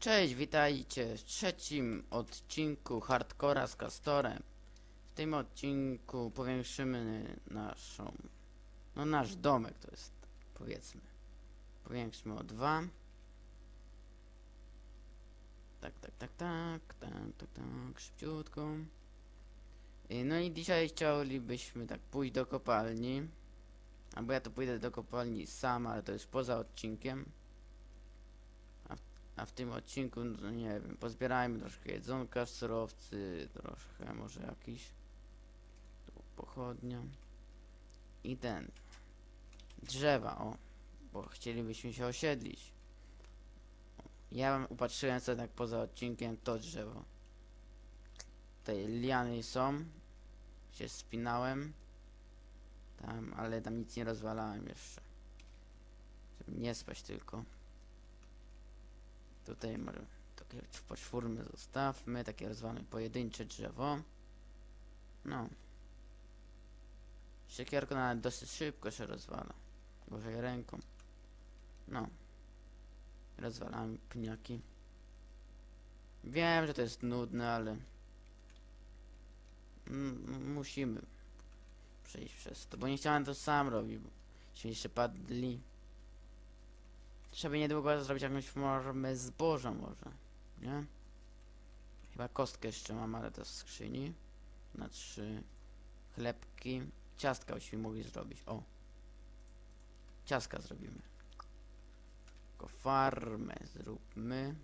Cześć, witajcie w trzecim odcinku Hardcora z Castorem. W tym odcinku powiększymy naszą, no nasz domek to jest, powiedzmy. Powiększmy o dwa. Tak, tak, tak, tak, tak, tak, tak, szybciutko. Y, No i dzisiaj chcielibyśmy tak pójść do kopalni. Albo ja to pójdę do kopalni sam, ale to już poza odcinkiem. A w tym odcinku, no nie wiem, pozbierajmy troszkę jedzonka, surowcy, troszkę może jakiś tu pochodnia i ten drzewa, o, bo chcielibyśmy się osiedlić. Ja upatrzyłem sobie tak poza odcinkiem to drzewo. Tutaj liany są, się spinałem tam, ale tam nic nie rozwalałem jeszcze. Żeby nie spać tylko. Tutaj może takie poczwórmy zostawmy, takie rozwalone pojedyncze drzewo. No. Siekierko nawet dosyć szybko się rozwala. Boże ręką. No. Rozwalamy pniaki. Wiem, że to jest nudne, ale... Musimy przejść przez to, bo nie chciałem to sam robić, bo się jeszcze padli. Trzeba niedługo zrobić jakąś formę zboża może, nie? Chyba kostkę jeszcze mam, ale to w skrzyni. Na trzy chlebki. Ciastka byśmy mogli zrobić, o. Ciastka zrobimy. Tylko farmę zróbmy.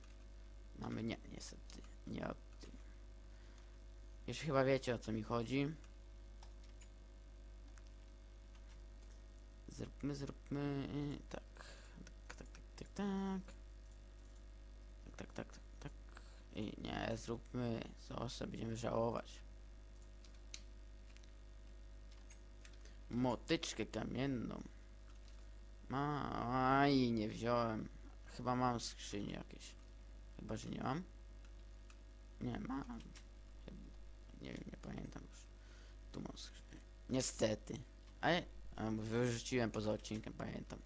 Mamy, nie, niestety, nie o tym. Już chyba wiecie o co mi chodzi. Zróbmy, zróbmy. Tak, tak, tak, tak, tak. Tak. I nie, zróbmy, co będziemy żałować. Motyczkę kamienną. Ma, aj, nie wziąłem. Chyba mam skrzynię jakieś. Chyba, że nie mam. Nie, mam. Nie wiem, nie pamiętam już. Tu mam skrzynię. Niestety. Ale, wyrzuciłem poza odcinkiem, pamiętam.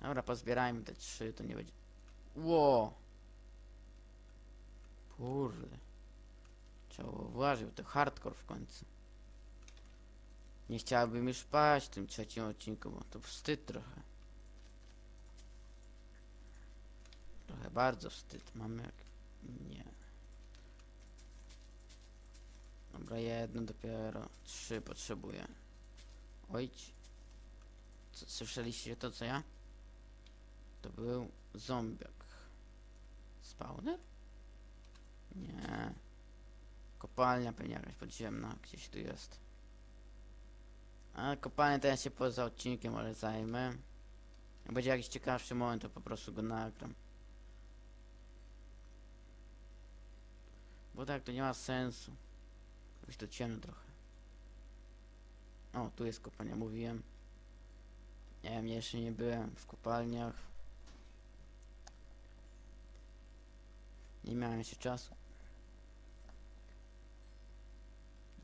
Dobra, pozbierajmy te trzy, to nie będzie... Ło! Kurde. Trzeba uważać, to hardcore w końcu. Nie chciałbym już paść w tym trzecim odcinku, bo to wstyd trochę. Trochę bardzo wstyd. Mamy jak... Nie. Dobra, jedno dopiero. Trzy potrzebuję. Ojć. Co, słyszeliście to, co ja? To był zombiak. Spawner? Nie. Kopalnia pewnie jakaś podziemna, gdzieś tu jest. Ale kopalnię to ja się poza odcinkiem ale zajmę. Jak będzie jakiś ciekawszy moment, to po prostu go nagram. Bo tak to nie ma sensu. Już to ciemno trochę. O, tu jest kopalnia, mówiłem. Nie wiem, jeszcze nie byłem w kopalniach. Nie miałem jeszcze czasu.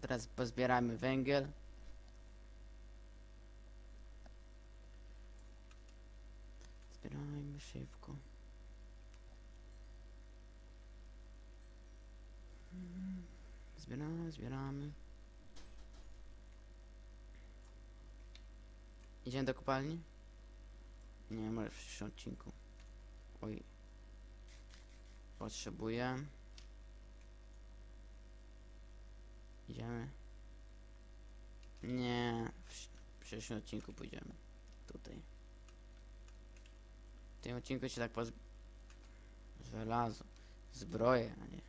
Teraz pozbieramy węgiel. Zbierajmy szybko. Zbieramy, zbieramy. Idziemy do kopalni? Nie, może w przyszłym odcinku. Oj. Potrzebuję. Idziemy. Nie, w przyszłym odcinku pójdziemy. Tutaj. W tym odcinku się tak poz... Żelazo. Zbroję, a nie.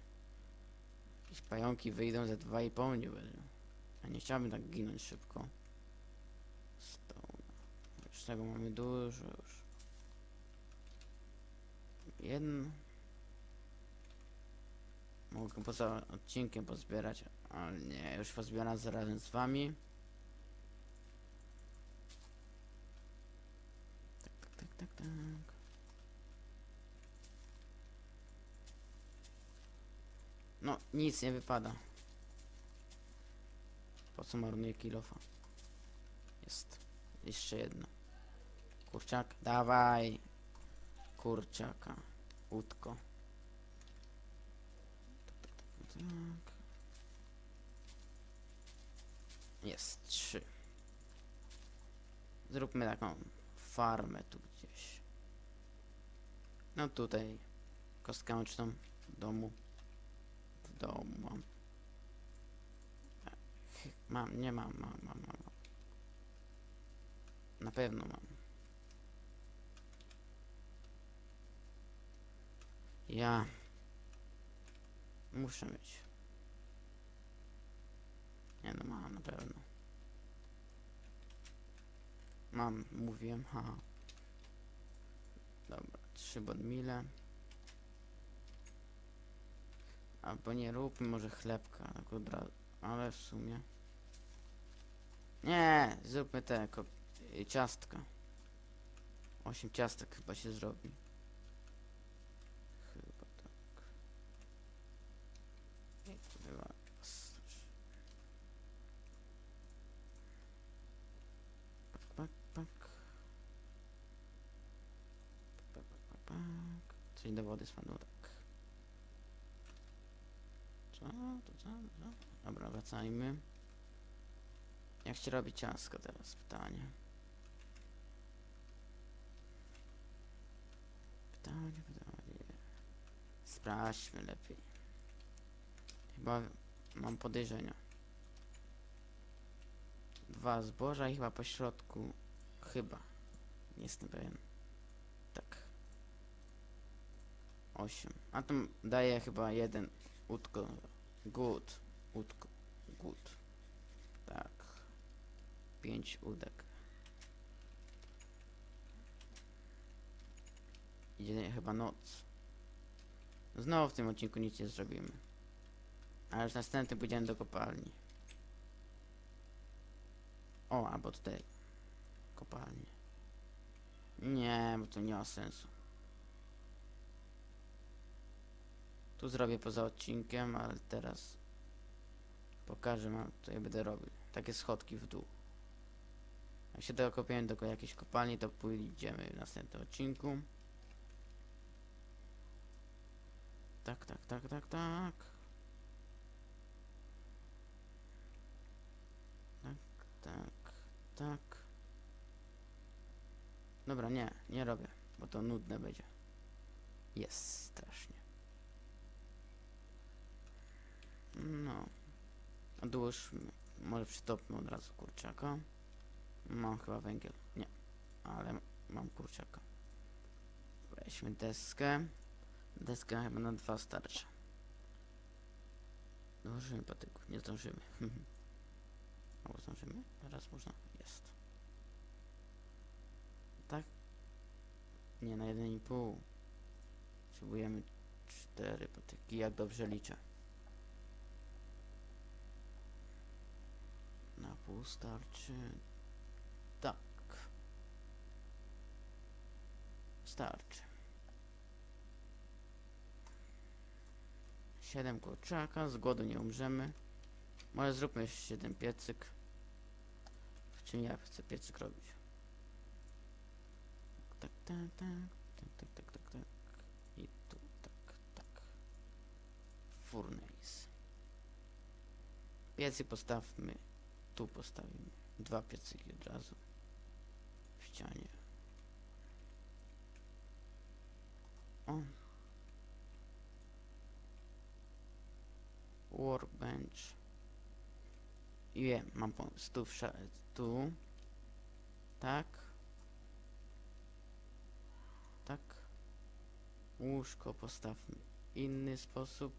Jakieś pająki wyjdą ze 2,5 nie będą. A nie chciałbym tak ginąć szybko. Stone. Już tego mamy dużo już. Jedno. Mogę poza odcinkiem pozbierać, ale nie, już pozbieram razem z wami. Tak, tak, tak, tak, tak. No, nic nie wypada. Po co marnuję kilofa? Jest. Jeszcze jedno. Kurczak, dawaj. kurczaka. Łódko. Tak, tak, tak, tak. Jest trzy. Zróbmy taką farmę tu gdzieś. No tutaj kostkę oczną w domu. W domu mam. Chy- Mam, nie mam, mam, mam. mam. Na pewno mam. Ja muszę mieć. Nie no mam na pewno. Mam, mówiłem, haha. Dobra, trzy bonmile. Albo nie róbmy może chlebka, tak od razu. Ale w sumie. Nie, zróbmy te ciastka. Osiem ciastek chyba się zrobi. Czyli do wody spadło tak. Co? To co? co? Dobra, wracajmy. Jak się robi ciasko teraz? Pytanie. Pytanie, pytanie. Sprawdźmy lepiej. Chyba mam podejrzenia. Dwa zboża i chyba po środku. Chyba. Nie jestem pewien. 8. A tam daje chyba jeden utko. Good. Utko. Good. Tak. 5 udek. Idzie chyba noc. Znowu w tym odcinku nic nie zrobimy. Ale w następnym pójdziemy do kopalni. O, albo tutaj. Kopalnie. Nie, bo to nie ma sensu. Tu zrobię poza odcinkiem, ale teraz pokażę wam, co ja będę robił. Takie schodki w dół. Jak się dokopiemy do jakiejś kopalni, to pójdziemy w następnym odcinku. Tak, tak, tak, tak, tak. Tak, tak, tak. Dobra, nie, nie robię, bo to nudne będzie. Jest strasznie. No. Odłóżmy. Może przytopmy od razu kurczaka. Mam chyba węgiel. Nie. Ale mam kurczaka. Weźmy deskę. Deska chyba na dwa starczy. Zdążymy patyku. Nie zdążymy. Albo zdążymy? Teraz można? Jest. Tak? Nie, na 1,5. Potrzebujemy cztery patyki, jak dobrze liczę. Na pół starczy. Tak. Starczy. Siedem kurczaka, z głodu nie umrzemy. Może zróbmy jeszcze jeden piecyk. W czym ja chcę piecyk robić? Tak, tak, tak, tak, tak, tak, tak, tak. I tu, tak, tak. Furnace. Piecyk postawmy tu postawimy dwa piecyki od razu w ścianie. O. Workbench. I wiem, mam pomysł. Tu, tu. Tak. Tak. Łóżko postawmy inny sposób.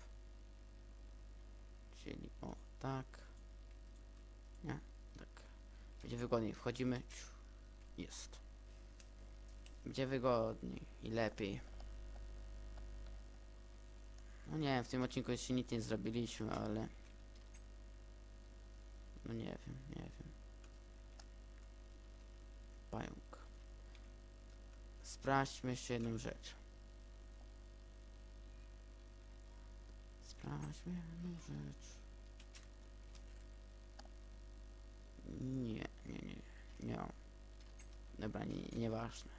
Czyli o, tak. Nie, tak. Będzie wygodniej. Wchodzimy. Jest. Będzie wygodniej i lepiej. No nie w tym odcinku jeszcze nic nie zrobiliśmy, ale... No nie wiem, nie wiem. Pająk. Sprawdźmy jeszcze jedną rzecz. Sprawdźmy jedną rzecz. Nie, nie, nie, nie mam. Dobra, nie, nieważne.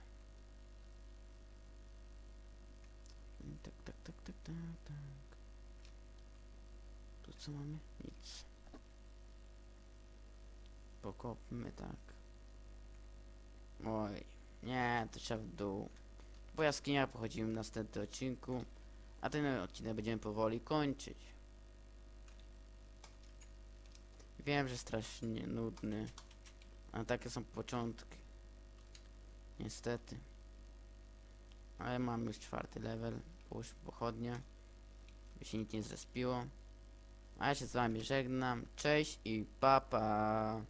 tak, tak, tak, tak. Tu co mamy? Nic. Pokopmy tak. Oj, nie, to trzeba w dół. Po jaskiniach pochodzimy w następnym odcinku, a ten odcinek będziemy powoli kończyć. Wiem, że strasznie nudny, a takie są początki. Niestety. Ale mamy już czwarty level, połóż pochodnie, by się nic nie zrespiło. A ja się z wami żegnam, cześć i pa pa!